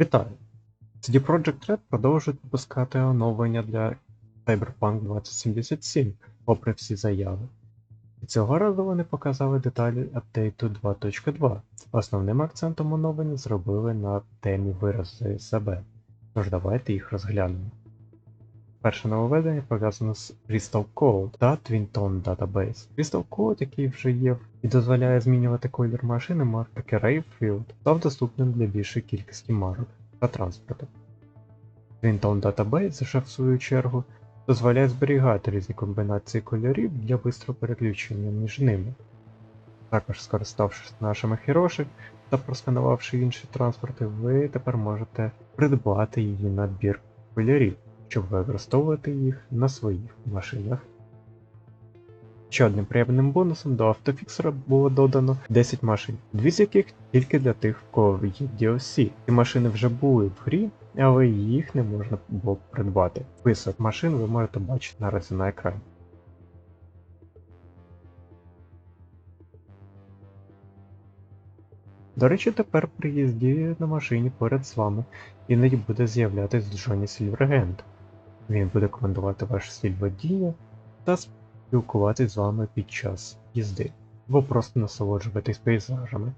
Вітаю! CD Projekt Red продовжують випускати оновлення для Cyberpunk 2077, попри всі заяви. І цього разу вони показали деталі апдейту 2.2. Основним акцентом оновлення зробили на темі вирази себе. Тож давайте їх розглянемо. Перше нововведення пов'язано з Crystal Code та Twin Tone Database. Crystal Code, який вже є і дозволяє змінювати колір машини марки Rayfield, став доступним для більшої кількості марок та транспорту. Twin Tone Database же в свою чергу дозволяє зберігати різні комбінації кольорів для бистрого переключення між ними. Також скориставшись нашими Хіроші та просканувавши інші транспорти, ви тепер можете придбати її набір кольорів, щоб використовувати їх на своїх машинах. Ще одним приємним бонусом до автофіксера було додано 10 машин, дві з яких тільки для тих, в кого є DLC. Ці машини вже були в грі, але їх не можна було придбати. Список машин ви можете бачити наразі на екрані. До речі, тепер при їзді на машині поряд з вами іноді буде з'являтись Джоні Сільвергенд. Він буде командувати ваш стиль водіння та спілкуватись з вами під час їзди, або просто насолоджуватись пейзажами.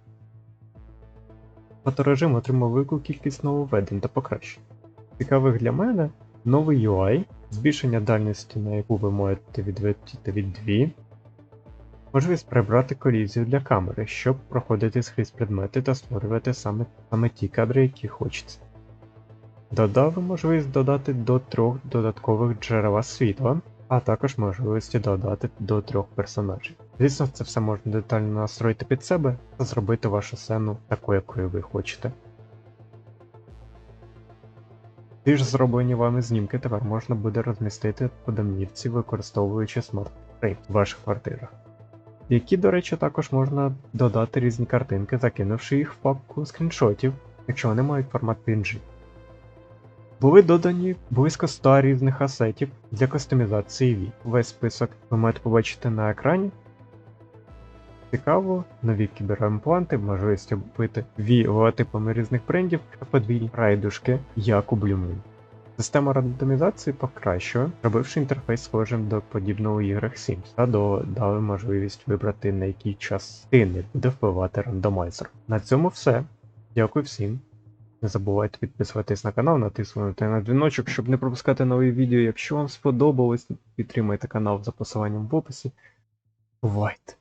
Фоторежим отримав велику кількість нововведень та покращень. Цікавих для мене новий UI, збільшення дальності, на яку ви можете відлетіти від 2, можливість прибрати колізію для камери, щоб проходити скрізь предмети та створювати саме, саме ті кадри, які хочеться. Додав можливість додати до трьох додаткових джерела світла, а також можливості додати до трьох персонажів. Звісно, це все можна детально настроїти під себе та зробити вашу сцену такою, якою ви хочете. Ті ж зроблені вами знімки тепер можна буде розмістити по домівці, використовуючи смарт-фрейм в ваших квартирах. Які, до речі, також можна додати різні картинки, закинувши їх в папку скріншотів, якщо вони мають формат PNG. Були додані близько 100 різних асетів для кастомізації Wii. Весь список ви можете побачити на екрані. Цікаво, нові кібероімпланти, можливість оббити Wii логотипами різних брендів та подвійні райдушки, як у Moon. Система рандомізації покращує, робивши інтерфейс схожим до подібного у іграх Sims, та додали можливість вибрати на який частини буде впливати рандомайзер. На цьому все. Дякую всім. Не забувайте підписуватись на канал, натиснути на дзвіночок, щоб не пропускати нові відео. Якщо вам сподобалось, підтримайте канал за посиланням в описі. Бувайте!